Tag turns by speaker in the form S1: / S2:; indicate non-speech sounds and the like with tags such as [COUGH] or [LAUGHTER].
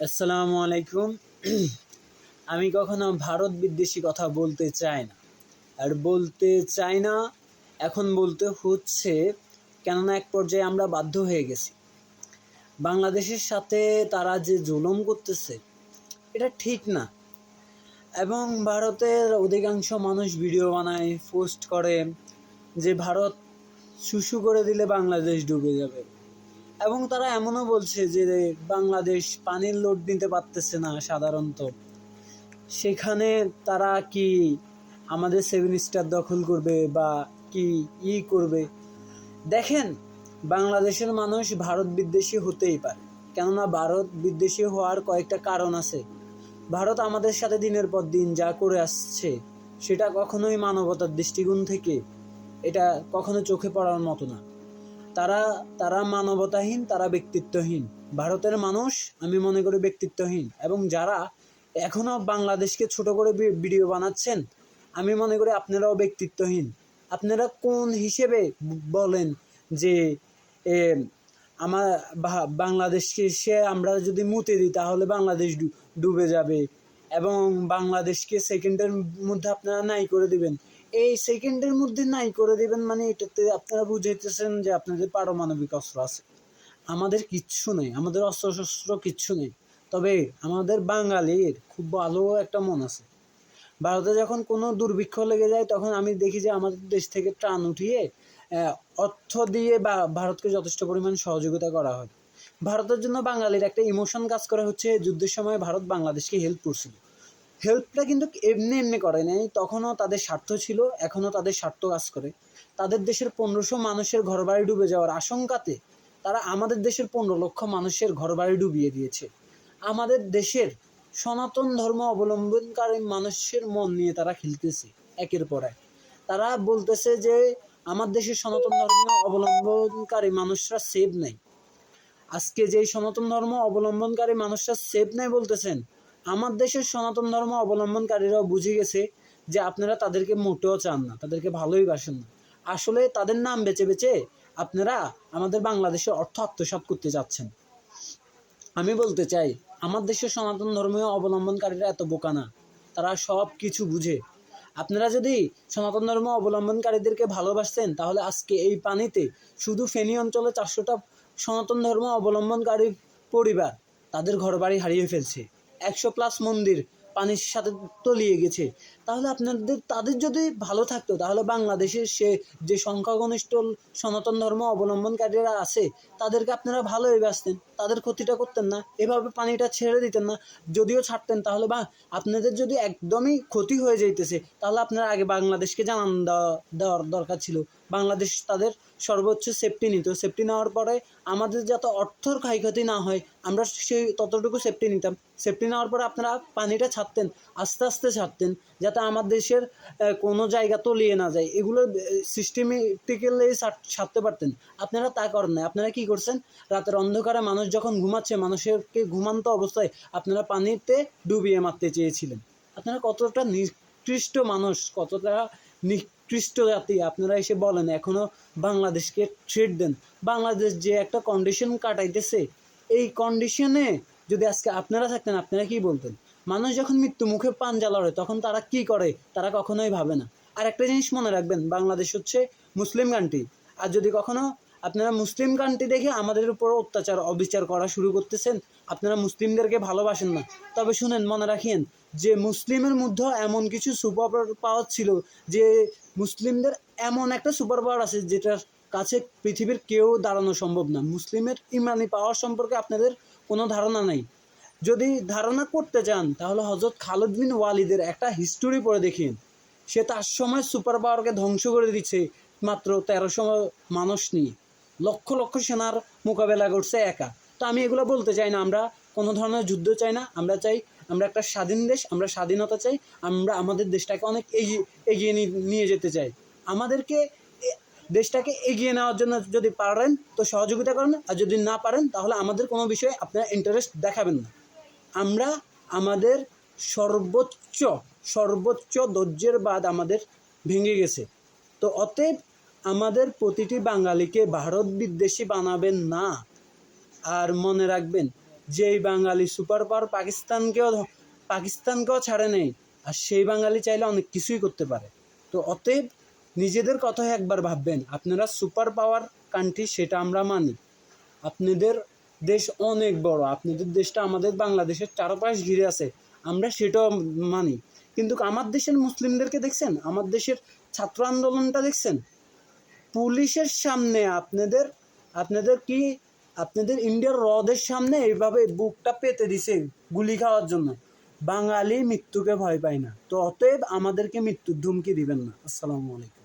S1: আসসালামু আলাইকুম। [CLEARS THROAT] আমি কখনো ভারত বিদ্বেষী কথা বলতে চাই না। আর বলতে চাই না, এখন বলতে হচ্ছে, কেননা এক পর্যায়ে আমরা বাধ্য হয়ে গেছি। বাংলাদেশের সাথে তারা যে জুলুম করতেছে, এটা ঠিক না। এবং ভারতের অধিকাংশ মানুষ ভিডিও বানায়, পোস্ট করে যে ভারত শুশু করে দিলে বাংলাদেশ ডুবে যাবে। এবং তারা এমনও বলছে যে বাংলাদেশ পানির লোড নিতে পারতেছে না সাধারণত। সেখানে তারা কি আমাদের সেভেন স্টার দখল করবে বা কি ই করবে? দেখেন, বাংলাদেশের মানুষ ভারত বিদ্বেষী হতেই পারে। কেননা ভারত বিদ্বেষী হওয়ার কয়েকটা কারণ আছে। ভারত আমাদের সাথে দিনের পর দিন যা করে আসছে, সেটা কখনোই মানবতার দৃষ্টিকোণ থেকে, এটা কখনো চোখে পড়ার মতো না। তারা তারা মানবতাহীন, তারা ব্যক্তিত্বহীন। ভারতের মানুষ, আমি মনে করি, ব্যক্তিত্বহীন। এবং যারা এখনও বাংলাদেশকে ছোট করে ভিডিও বানাচ্ছেন, আমি মনে করি আপনারাও ব্যক্তিত্বহীন। আপনারা কোন হিসেবে বলেন যে আমার বাংলাদেশকে সে আমরা যদি মুতে দিই, তাহলে বাংলাদেশ ডুবে যাবে? এবং বাংলাদেশকে সেকেন্ডের মধ্যে আপনারা নাই করে দিবেন? এই সেকেন্ডের মধ্যে নাই করে দেবেন মানে এটাতে আপনারা বুঝাইতেছেন যে আপনাদের পারমাণবিক অস্ত্র আছে। আমাদের কিচ্ছু নেই, আমাদের অস্ত্র শস্ত্র কিচ্ছু নেই। তবে আমাদের বাঙালির খুব ভালো একটা মন আছে। ভারতে যখন কোনো দুর্ভিক্ষ লেগে যায়, তখন আমি দেখি যে আমাদের দেশ থেকে ত্রাণ উঠিয়ে অর্থ দিয়ে বা ভারতকে যথেষ্ট পরিমাণ সহযোগিতা করা হয়। ভারতের জন্য বাঙালির একটা ইমোশন কাজ করা হচ্ছে, যুদ্ধের সময় ভারত বাংলাদেশকে হেল্প করছিল। হেল্পটা কিন্তু এমনি এমনি করে নাই। তখনও তাদের স্বার্থ ছিল, এখনও তাদের স্বার্থ কাজ করে। তাদের দেশের পনেরোশো মানুষের ঘরবাড়ি ডুবে যাওয়ার আশঙ্কাতে তারা আমাদের দেশের পনেরো লক্ষ মানুষের ঘরবাড়ি ডুবিয়ে দিয়েছে। আমাদের দেশের সনাতন ধর্ম অবলম্বনকারী মানুষের মন নিয়ে তারা খেলতেছে একের পর এক। তারা বলতেছে যে, আমার দেশের সনাতন ধর্ম অবলম্বনকারী মানুষরা সেভ নেই। আজকে যেই সনাতন ধর্ম অবলম্বনকারী মানুষরা সেভ নেই বলতেছেন আমার দেশের সনাতন ধর্ম অবলম্বনকারীরাও বুঝে গেছে যে আপনারা তাদেরকে মোটেও চান না, তাদেরকে ভালোই বাসেন না। আসলে তাদের নাম বেছে বেছে আপনারা আমাদের বাংলাদেশের অর্থ আত্মসাৎ করতে যাচ্ছেন। আমি বলতে চাই, আমার দেশের সনাতন ধর্মীয় অবলম্বনকারীরা এত বোকা না। তারা সব কিছু বুঝে। আপনারা যদি সনাতন ধর্ম অবলম্বনকারীদেরকে ভালোবাসতেন, তাহলে আজকে এই পানিতে শুধু ফেনী অঞ্চলে চারশোটা সনাতন ধর্ম অবলম্বনকারী পরিবার তাদের ঘরবাড়ি হারিয়ে ফেলছে। একশো প্লাস মন্দির পানির সাথে তলিয়ে গেছে। তাহলে আপনাদের, তাদের যদি ভালো থাকতো, তাহলে বাংলাদেশের সে, যে সংখ্যাগরিষ্ঠ সনাতন ধর্ম অবলম্বনকারীরা আছে, তাদেরকে আপনারা ভালোই বাসতেন তাদের ক্ষতিটা করতেন না। এভাবে পানিটা ছেড়ে দিতেন না। যদিও ছাড়তেন, তাহলে বা আপনাদের যদি একদমই ক্ষতি হয়ে যাইতেছে, তাহলে আপনারা আগে বাংলাদেশকে জানান দেওয়া দেওয়ার দরকার ছিল। বাংলাদেশ তাদের সর্বোচ্চ সেফটি নিত। সেফটি নেওয়ার পরে আমাদের যাতে অর্থর ক্ষয়ক্ষতি না হয়, আমরা সেই ততটুকু সেফটি নিতাম। সেফটি নেওয়ার পরে আপনারা পানিটা ছাড়তেন, আস্তে আস্তে ছাড়তেন, যাতে আমার দেশের কোনো জায়গা তলিয়ে না যায়। এগুলো সিস্টেমেটিক্যালি ছাড়তে পারতেন। আপনারা তা করেন না আপনারা কি করছেন? রাতের অন্ধকারে মানুষ যখন ঘুমাচ্ছে, মানুষেরকে ঘুমান্ত অবস্থায় আপনারা পানিতে ডুবিয়ে মারতে চেয়েছিলেন। আপনারা কতটা নিকৃষ্ট মানুষ, কতটা নিকৃষ্ট জাতি, আপনারা এসে বলেন, এখনও বাংলাদেশকে ট্রিট দেন। বাংলাদেশ যে একটা কন্ডিশন কাটাইতেছে, এই কন্ডিশনে যদি আজকে আপনারা থাকতেন, আপনারা কি বলতেন? মানুষ যখন মৃত্যু মুখে পান জ্বালারে তখন তারা কি করে? তারা কখনোই ভাবে না। আর একটা জিনিস মনে রাখবেন, বাংলাদেশ হচ্ছে মুসলিম কান্ট্রি আর যদি কখনো আপনারা মুসলিম কান্ট্রি দেখে আমাদের উপর অত্যাচার, অবিচার করা শুরু করতেছেন, আপনারা মুসলিমদেরকে ভালোবাসেন না। তবে শুনেন, মনে রাখিয়েন, যে মুসলিমের মধ্যেও এমন কিছু সুপার পাওয়ার ছিল, যে মুসলিমদের এমন একটা সুপার পাওয়ার আছে, যেটার কাছে পৃথিবীর কেউ দাঁড়ানো সম্ভব না। মুসলিমের ইমানি পাওয়ার সম্পর্কে আপনাদের কোনো ধারণা নেই। যদি ধারণা করতে চান, তাহলে হজরত খালিদ বিন ওয়ালিদের একটা হিস্টোরি পড়ে দেখিন। সে তার সময় সুপার পাওয়ারকে ধ্বংস করে দিচ্ছে, মাত্র তেরোশো মানুষ নিয়ে। লক্ষ লক্ষ সেনার মোকাবেলা করছে একা। তো আমি এগুলো বলতে চাই না, আমরা কোনো ধরনের যুদ্ধ চাই না, আমরা চাই আমরা একটা স্বাধীন দেশ, আমরা স্বাধীনতা চাই, আমরা আমাদের দেশটাকে অনেক এগিয়ে এগিয়ে নিয়ে যেতে চাই। আমাদেরকে দেশটাকে এগিয়ে নেওয়ার জন্য যদি পারেন, তো সহযোগিতা করেন, আর যদি না পারেন, তাহলে আমাদের কোনো বিষয়ে আপনারা ইন্টারেস্ট দেখাবেন না। আমরা আমাদের সর্বোচ্চ সর্বোচ্চ ধৈর্যের বাদ আমাদের ভেঙে গেছে। তো অতএব আমাদের প্রতিটি বাঙালিকে ভারত বিদ্বেষী বানাবেন না। আর মনে রাখবেন, যেই বাঙালি সুপার পাওয়ার পাকিস্তানকেও পাকিস্তানকেও ছাড়ে নেই, আর সেই বাঙালি চাইলে অনেক কিছুই করতে পারে। তো অতএব নিজেদের কথাই একবার ভাববেন, আপনারা সুপার পাওয়ার কান্ট্রি সেটা আমরা মানি। আপনাদের দেশ অনেক বড়। আপনাদের দেশটা আমাদের বাংলাদেশের চারপাশ ঘিরে আছে। আমরা সেটাও মানি। কিন্তু আমার দেশের মুসলিমদেরকে দেখছেন? আমার দেশের ছাত্র আন্দোলনটা দেখছেন? পুলিশের সামনে আপনাদের আপনাদের কি, আপনাদের ইন্ডিয়ার হ্রদের সামনে এইভাবে বুকটা পেতে দিছে গুলি খাওয়ার জন্য। বাঙালি মৃত্যুকে ভয় পায় না। তো অতএব আমাদেরকে মৃত্যুর ধুমকি দিবেন না। আসসালামু আলাইকুম।